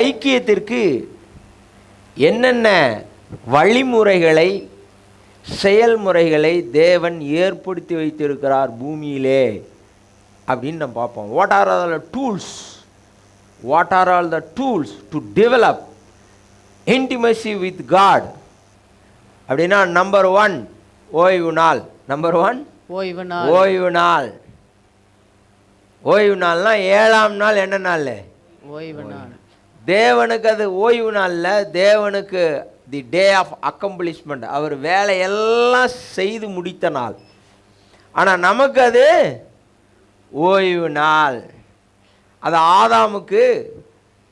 ஐக்கியத்திற்கு என்னென்ன வழிமுறைகளை செயல்முறைகளை தேவன் ஏற்படுத்தி வைத்திருக்கிறார் பூமியிலே அப்படின்னு நம்ம பார்ப்போம். What are all the tools what are all the tools to develop intimacy with God அப்படின்னா நம்பர் ஒன் ஓய்வு நாள். நம்பர் ஒன் ஓய்வு நாள். ஓய்வு நாள். ஓய்வு நாள்னா ஏழாம் நாள் என்ன நாள்? ஓய்வு நாள். தேவனுக்கு அது ஓய்வு நாளில் தேவனுக்கு தி டே ஆஃப் அக்கம்ப்ளிஷ்மெண்ட் அவர் வேலையெல்லாம் செய்து முடித்த நாள். ஆனால் நமக்கு அது ஓய்வு நாள். அது ஆதாமுக்கு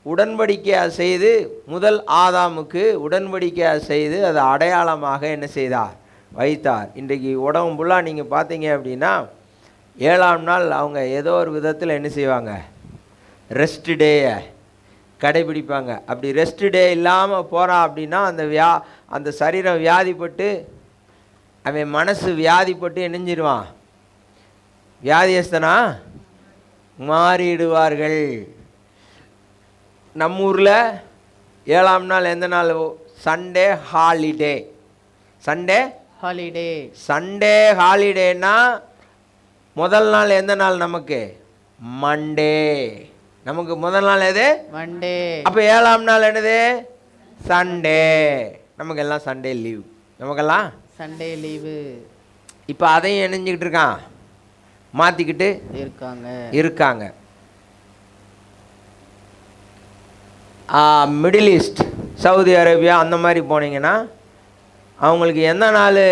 உடன்படிக்கையாக செய்து முதல் ஆதாமுக்கு உடன்படிக்கையாக செய்து அது அடையாளமாக என்ன செய்தார்? வைத்தார். இன்றைக்கு உடம்பு ஃபுல்லாக நீங்கள் பார்த்தீங்க அப்படின்னா ஏழாம் நாள் அவங்க ஏதோ ஒரு விதத்தில் என்ன செய்வாங்க? ரெஸ்ட் டேயை கடைபிடிப்பாங்க. அப்படி ரெஸ்ட் டே இல்லாமல் போகிறான் அப்படின்னா அந்த வியா அந்த சரீரம் வியாதிப்பட்டு அவன் மனசு வியாதிப்பட்டு இணைஞ்சிருவான். வியாதியஸ்தனா? மாறிடுவார்கள். நம்ம ஊரில் ஏழாம் நாள் எந்த நாள்? Sunday holiday Sunday holiday Sunday ஹாலிடேனா முதல் நாள் எந்த நாள் நமக்கு? மண்டே நமக்கு முதல் நாள் எது? மண்டே அப்போ ஏழாம் நாள் என்னது? சண்டே நமக்கு எல்லாம் சண்டே லீவ் நமக்கெல்லாம்? சண்டே லீவு இப்போ அதையும் இணைஞ்சிக்கிட்டு இருக்கான். மாற்றிக்கிட்டு இருக்காங்க. இருக்காங்க. மிடில் ஈஸ்ட் சவுதி அரேபியா அந்த மாதிரி போனீங்கன்னா அவங்களுக்கு எந்த நாள்?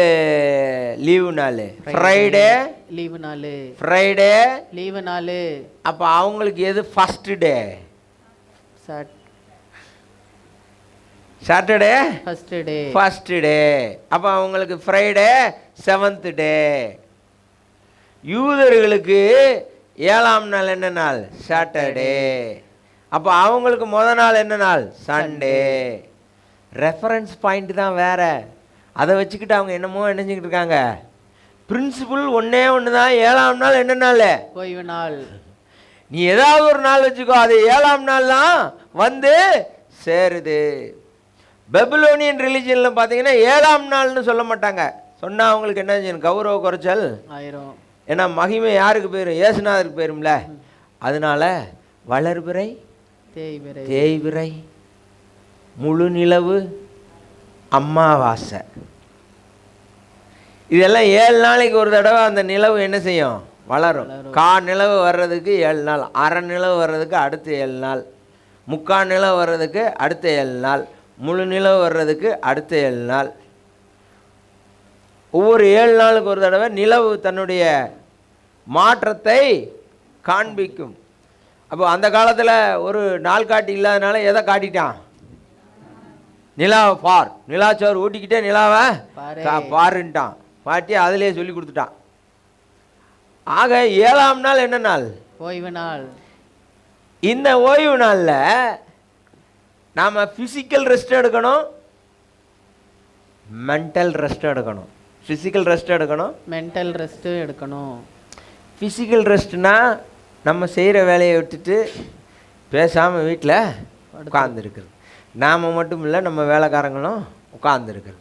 லீவு நாள். ஃப்ரைடே லீவு நாள். ஃப்ரைடே லீவு நாள். அப்போ அவங்களுக்கு எது first day sat Saturday first day first day அப்போ அவங்களுக்கு ஃப்ரைடே செவன்த்து டே யூதர்களுக்கு ஏழாம் நாள் என்ன நாள்? சாட்டர்டே அப்போ அவங்களுக்கு முத நாள் என்ன நாள்? சண்டே ரெஃபரன்ஸ் பாயிண்ட் தான் வேற. அதை வச்சுக்கிட்டு அவங்க என்னமோ நினைஞ்சுக்கிட்டு இருக்காங்க. பிரின்சிபல் ஒன்றே ஒன்று தான் ஏழாம் நாள் என்ன நாள்? ஓய்வு நாள். நீ ஏதாவது ஒரு நாள் வச்சுக்கோ. அது ஏழாம் நாள் தான் வந்து சேருது. பெபிலோனியன் ரிலிஜனில் பார்த்தீங்கன்னா ஏழாம் நாள்னு சொல்ல மாட்டாங்க. சொன்னால் அவங்களுக்கு என்ன கௌரவ குறைச்சல். ஆயிரம். ஏன்னா மகிமை யாருக்கு போயிடும் ஏசுநாதருக்கு போயிரும்ல. அதனால வளர்பிறை தேய்விரை தேய்விரை முழு நிலவு அம்மாவாசை. இதெல்லாம் ஏழு நாளைக்கு ஒரு தடவை அந்த நிலவு என்ன செய்யும்? வளரும். கா நிலவு வர்றதுக்கு ஏழு நாள் அரை நிலவு வர்றதுக்கு அடுத்த ஏழு நாள் முக்கா நிலவு வர்றதுக்கு அடுத்த ஏழு நாள் முழு நிலவு வர்றதுக்கு அடுத்த ஏழு நாள். ஒவ்வொரு ஏழு நாளுக்கு ஒரு தடவை நிலவு தன்னுடைய மாற்றத்தை காண்பிக்கும். அப்போ அந்த காலத்தில் ஒரு நாள் காட்டி இல்லாதனால எதை காட்டிட்டான்? நிலாவை பார். நிலாச்சோறு ஊட்டிக்கிட்டே நிலாவை பாருன்ட்டான். பாட்டி அதிலே சொல்லி கொடுத்துட்டான். ஆக ஏழாம் நாள் என்ன நாள்? ஓய்வு நாள். இந்த ஓய்வு நாளில் நாம் ஃபிசிக்கல் ரெஸ்ட் எடுக்கணும் மென்டல் ரெஸ்ட் எடுக்கணும். ஃபிசிக்கல் ரெஸ்ட் எடுக்கணும். மென்டல் ரெஸ்ட்டு எடுக்கணும். ஃபிசிக்கல் ரெஸ்ட்னா நம்ம செய்கிற வேலையை விட்டுட்டு பேசாமல் வீட்டில் உட்காந்துருக்குறது நாம் மட்டும் இல்லை நம்ம வேலைக்காரங்களும் உட்காந்துருக்குறது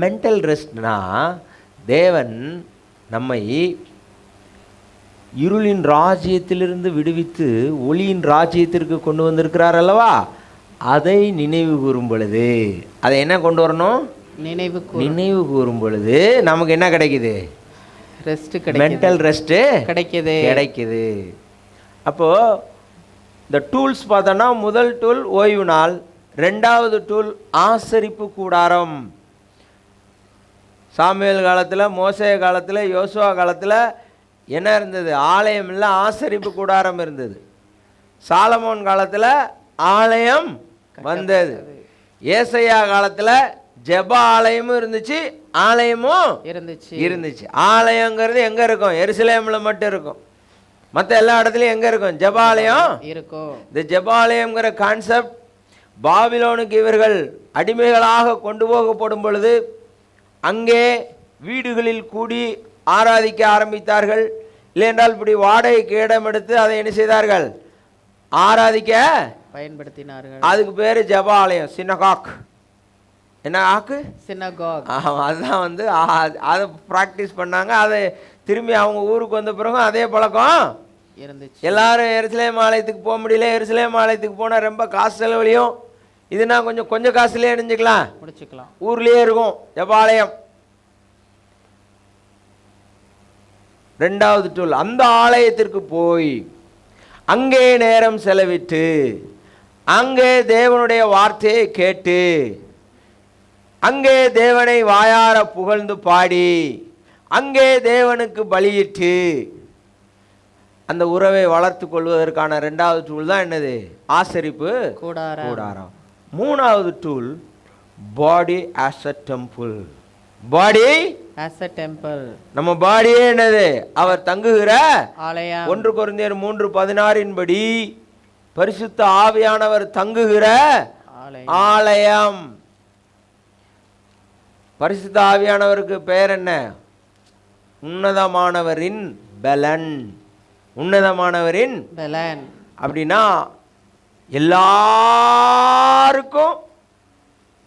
மென்டல் ரெஸ்ட்னா தேவன் நம்மை இருளின் ராஜ்யத்திலிருந்து விடுவித்து ஒளியின் ராஜ்யத்திற்கு கொண்டு வந்திருக்கிறார் அல்லவா? அதை நினைவு கூறும் பொழுது அதை என்ன கொண்டு வரணும்? நினைவு நினைவு கூறும் பொழுது நமக்கு என்ன கிடைக்குது? ரெஸ்ட் மென்டல் ரெஸ்ட்டு கிடைக்குது. கிடைக்குது. அப்போது இந்த டூல்ஸ் பார்த்தோன்னா முதல் டூல் ஓய்வு நாள். ரெண்டாவது டூல் ஆசரிப்பு கூடாரம். சாமுவேல் காலத்தில் மோசே காலத்தில் யோசுவா காலத்தில் என்ன இருந்தது? ஆலயம் இல்லை ஆசரிப்பு கூடாரம் இருந்தது. சாலமோன் காலத்தில் ஆலயம் வந்தது. ஏசையா காலத்தில் ஜெப ஆலயமும் இருந்துச்சு ஆலயமும் இருந்துச்சு. இருந்துச்சு. ஆலயங்கிறது எங்கே இருக்கும்? எருசலேமில் மட்டும் இருக்கும். மற்ற எல்லா இடத்துலையும் எங்கே இருக்கும்? ஜெபாலயம் இருக்கும். இந்த ஜெபாலயம்ங்கிற கான்செப்ட் பாபிலோனுக்கு இவர்கள் அடிமைகளாக கொண்டு போகப்படும் பொழுது அங்கே வீடுகளில் கூடி ஆராதிக்க ஆரம்பித்தார்கள். இல்லையென்றால் இப்படி வாடகைக்கு இடம் எடுத்து அதை என்ன செய்தார்கள்? ஆராதிக்க பயன்படுத்தினார்கள். அதுக்கு பேர் ஜபாலயம் சின்னகாக் என்ன ஆக்கு? சினகாக் ஆமாம் அதுதான் வந்து அதை ப்ராக்டிஸ் பண்ணாங்க. அதை திரும்பி அவங்க ஊருக்கு வந்த பிறகும் அதே பழக்கம். இருந்துச்சு. எல்லாரும் எருசலேம் ஆலயத்துக்கு போக முடியல. எருசலேம் ஆலயத்துக்கு போனால் ரொம்ப காசு செலவுலையும் இதுனா கொஞ்சம் கொஞ்சம் காசுலேயே அணிஞ்சுக்கலாம் முடிச்சுக்கலாம். ஊர்லேயே இருக்கும் ஜபாலயம். ரெண்டாவது டூல் அந்த ஆலயத்திற்கு போய் அங்கே நேரம் செலவிட்டு அங்கே தேவனுடைய வார்த்தையை கேட்டு அங்கே தேவனை வாயார புகழ்ந்து பாடி அங்கே தேவனுக்கு பலியிட்டு அந்த உறவை வளர்த்து கொள்வதற்கான ரெண்டாவது டூல் தான் என்னது? ஆசரிப்பு கூடாரம். கூடாரம். மூணாவது tool body as a temple body as a temple நம்ம பாடியே என்னது? அவர் தங்குகிற ஆலயம். ஒன்று குருந்தியர் மூன்று பதினாறின் படி பரிசுத்த ஆவியானவர் தங்குகிற ஆலயம். ஆலயம். பரிசுத்த ஆவியானவருக்கு பெயர் என்ன? உன்னதமானவரின் பலன். உன்னதமானவரின் பெலன். அப்படின்னா எல்லாருக்கும்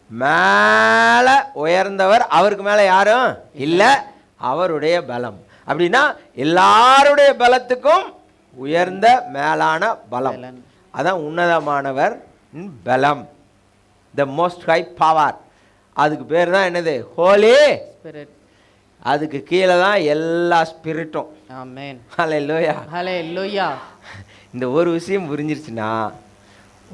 மேலே உயர்ந்தவர் அவருக்கு மேலே யாரும் இல்லை. அவருடைய பலம். அப்படின்னா எல்லாருடைய பலத்துக்கும் உயர்ந்த மேலான பலம். அதான் உன்னதமானவர் பலம். த மோஸ்ட் ஹை பவர் அதுக்கு பேர் தான் என்னது? ஹோலி ஸ்பிரிட் அதுக்கு கீழே தான் எல்லா ஸ்பிரிட்டும் ஆமென் ஹalleluya ஹalleluya இந்த ஒரு விஷயம் புரிஞ்சிருச்சுன்னா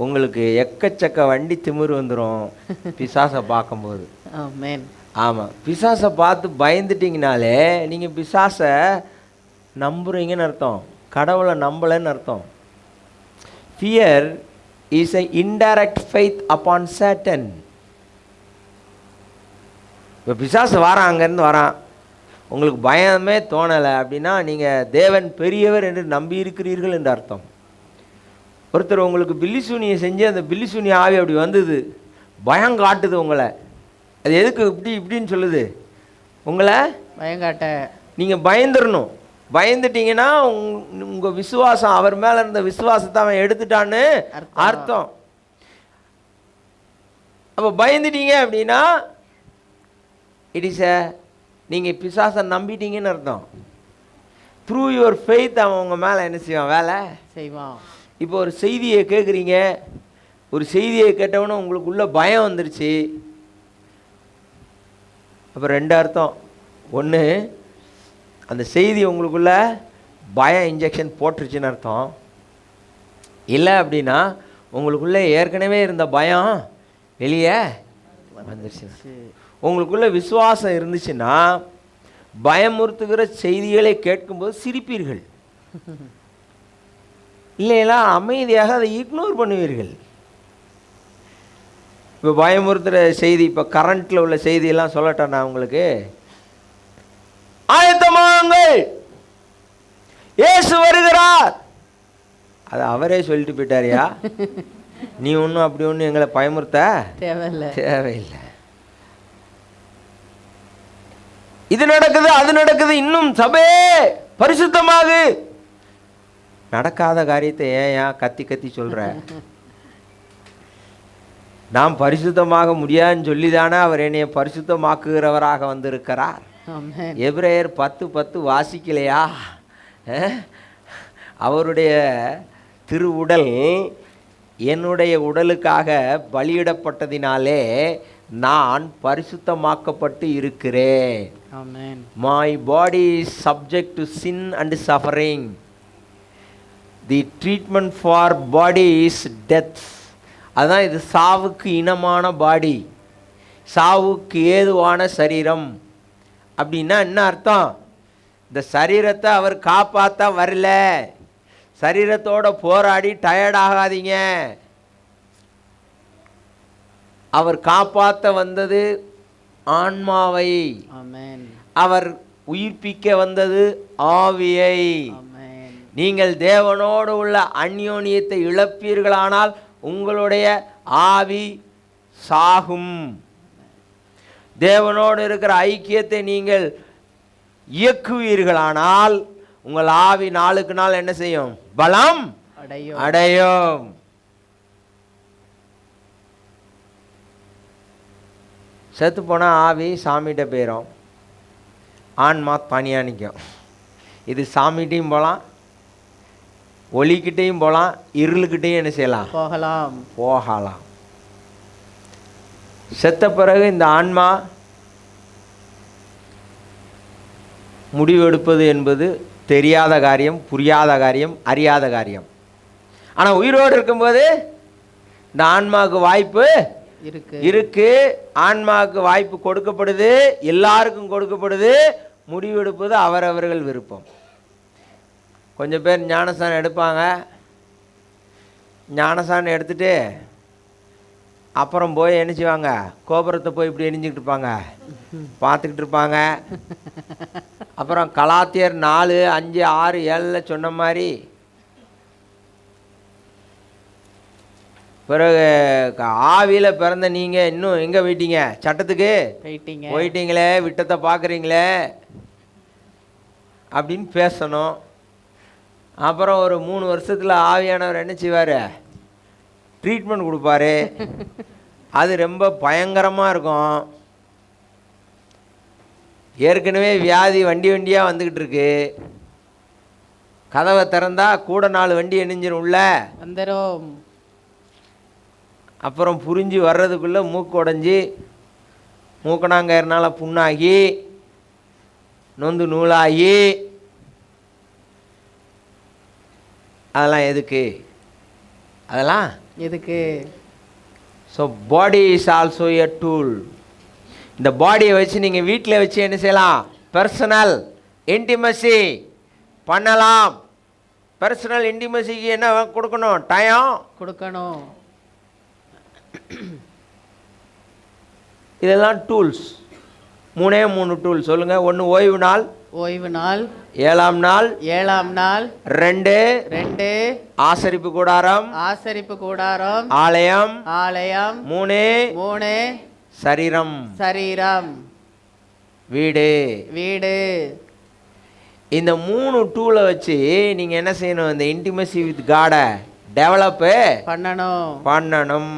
உங்களுக்கு எக்கச்சக்க வண்டி திமிரு வந்துடும் பிசாசை பார்க்கும்போது. ஆமாம் பிசாசை பார்த்து பயந்துட்டீங்கனாலே நீங்கள் பிசாசை நம்புறீங்கன்னு அர்த்தம். கடவுளை நம்பலைன்னு அர்த்தம். Fear is a indirect faith upon Satan இப்போ பிசாசு வரான் அங்கேருந்து வரான் உங்களுக்கு பயமே தோணலை அப்படின்னா நீங்கள் தேவன் பெரியவர் என்று நம்பி இருக்கிறீர்கள் என்று அர்த்தம். ஒருத்தர் உங்களுக்கு பில்லிசூனியை செஞ்சு அந்த பில்லிசூனி ஆவி அப்படி வந்தது. பயம் காட்டுது உங்களை. அது எதுக்கு இப்படி இப்படின்னு சொல்லுது. உங்களை பயங்காட்ட நீங்கள் பயந்துடணும் பயந்துட்டீங்கன்னா உங்கள் விசுவாசம் அவர் மேலே இருந்த விசுவாசத்தை அவன் எடுத்துட்டான்னு அர்த்தம். அர்த்தம். அப்போ பயந்துட்டீங்க அப்படின்னா இட் இஸ் எ நீங்கள் பிசாசை நம்பிட்டீங்கன்னு அர்த்தம். த்ரூ யுவர் ஃபெய்த் அவன் உங்கள் மேலே என்ன செய்வான்? வேலை? செய்வான். இப்போ ஒரு செய்தியை கேட்குறீங்க ஒரு செய்தியை கேட்டவொன்னே உங்களுக்குள்ள பயம் வந்துருச்சு. அப்போ ரெண்டு அர்த்தம். ஒன்று அந்த செய்தி உங்களுக்குள்ள பயம் இன்ஜெக்ஷன் போட்டுருச்சுன்னு அர்த்தம். இல்லை அப்படின்னா உங்களுக்குள்ள ஏற்கனவே இருந்த பயம் வெளியே வந்துருச்சு. உங்களுக்குள்ள விசுவாசம் இருந்துச்சுன்னா பயமுறுத்துகிற செய்திகளை கேட்கும்போது சிரிப்பீர்கள். இல்லையா அமைதியாக அதை இக்னோர் பண்ணுவீர்கள். இப்போ பயமுறுத்துகிற செய்தி இப்போ கரண்ட்டில் உள்ள செய்தியெல்லாம் சொல்லட்டேன் நான் உங்களுக்கு? ஆயத்தமாங்கள் இயேசு வருகிறார்! அது அவரே சொல்லிட்டு போயிட்டாரியா? நீ ஒன்றும் அப்படி ஒன்றும் எங்களை பயமுறுத்த? தேவையில்ல. தேவையில்லை. இது நடக்குது அது நடக்குது இன்னும் சபே பரிசுத்தமாகு! நடக்காத காரியத்தை ஏன் கத்தி கத்தி சொல்ற? நாம் பரிசுத்தமாக முடியாதுன்னு சொல்லிதானே அவர் என்னைய பரிசுத்தமாக்குகிறவராக வந்திருக்கிறார். எபிரேயர் பத்து பத்து வாசிக்கலையா? அவருடைய திருவுடல் என்னுடைய உடலுக்காக பலியிடப்பட்டதினாலே நான் பரிசுத்தமாக்கப்பட்டு இருக்கிறேன். My body is subject to sin and suffering the treatment for body is death அதான் இது சாவுக்கு இனமான பாடி சாவுக்கு ஏதுவான சரீரம். அப்படின்னா என்ன அர்த்தம்? இந்த சரீரத்தை அவர் காப்பாற்ற வரல. சரீரத்தோட போராடி டயர்ட் ஆகாதீங்க. அவர் காப்பாற்ற வந்தது ஆன்மாவை. அவர் உயிர்ப்பிக்க வந்தது ஆவியை. நீங்கள் தேவனோடு உள்ள அந்யோன்யத்தை இழப்பீர்களானால் உங்களுடைய ஆவி சாகும். தேவனோடு இருக்கிற ஐக்கியத்தை நீங்கள் இயக்குவீர்களானால் உங்கள் ஆவி நாளுக்கு நாள் என்ன செய்யும்? பலம் அடையும். அடையும். செத்து போனால் ஆவி சாமிகிட்ட போயிடும் ஆன்மா தனியாக நிற்கும் இது சாமிகிட்டையும் போகலாம் ஒளிக்கிட்டேயும் போகலாம் இருளுக்கிட்டேயும் என்ன செய்யலாம்? போகலாம். போகலாம். செத்த பிறகு இந்த ஆன்மா முடிவெடுப்பது என்பது தெரியாத காரியம் புரியாத காரியம் அறியாத காரியம். ஆனால் உயிரோடு இருக்கும்போது இந்த ஆன்மாவுக்கு வாய்ப்பு இருக்கு. இருக்கு. ஆன்மாவுக்கு வாய்ப்பு கொடுக்கப்படுது எல்லாருக்கும் கொடுக்கப்படுது. முடிவெடுப்பது அவரவர்கள் விருப்பம். கொஞ்சம் பேர் ஞானஸ்தானம் எடுப்பாங்க. ஞானஸ்தானம் எடுத்துட்டு அப்புறம் போய் என்ன செய்வாங்க? கோபுரத்தை போய் இப்படி எரிஞ்சுக்கிட்டு இருப்பாங்க. பார்த்துக்கிட்டு இருப்பாங்க. அப்புறம் கலாத்தியர் நாலு அஞ்சு ஆறு ஏழில் சொன்ன மாதிரி பிறகு ஆவியில் பிறந்த நீங்கள் இன்னும் எங்கே போயிட்டீங்க? சட்டத்துக்கு? போயிட்டீங்க. போயிட்டீங்களே விட்டத்தை பார்க்குறீங்களே அப்படின்னு பேசணும். அப்புறம் ஒரு மூணு வருஷத்தில் ஆவியானவர் என்ன செய்வார்? ட்ரீட்மெண்ட் கொடுப்பாரு. அது ரொம்ப பயங்கரமாக இருக்கும். ஏற்கனவே வியாதி வண்டி வண்டியாக வந்துக்கிட்டு இருக்கு. கதவை திறந்தா கூட நாலு வண்டி எணிஞ்சிரும் உள்ள. வந்துரும். அப்புறம் புரிஞ்சு வர்றதுக்குள்ளே மூக்கு உடஞ்சி மூக்கணாங்கயர்னால புண்ணாகி நொந்து நூலாகி அதெல்லாம் எதுக்கு? அதெல்லாம்? எதுக்கு? So body is also a tool இந்த பாடியை வச்சு நீங்கள் வீட்டில் வச்சு என்ன செய்யலாம்? பர்சனல் இன்டிமசி பண்ணலாம். பர்சனல் இன்டிமசிக்கு என்ன கொடுக்கணும்? டயம் கொடுக்கணும். இதெல்லாம் டூல்ஸ் மூணே மூணு டூல் சொல்லுங்கள் ஒன்று ஓய்வு நாள் ஓய்வு நாள் ஏழாம் நாள் ஏழாம் நாள் ரெண்டு ரெண்டு ஆசரிப்பு கூடாரம் ஆசரிப்பு கூடாரம் ஆலயம் ஆலயம் மூணு மூணு சரீரம் சரீரம் வீடு. வீடு. இந்த மூணு டூலை வச்சு நீங்கள் என்ன செய்யணும்? இந்த இன்டிமசி வித் காடை டெவலப்பு பண்ணணும். பண்ணணும்.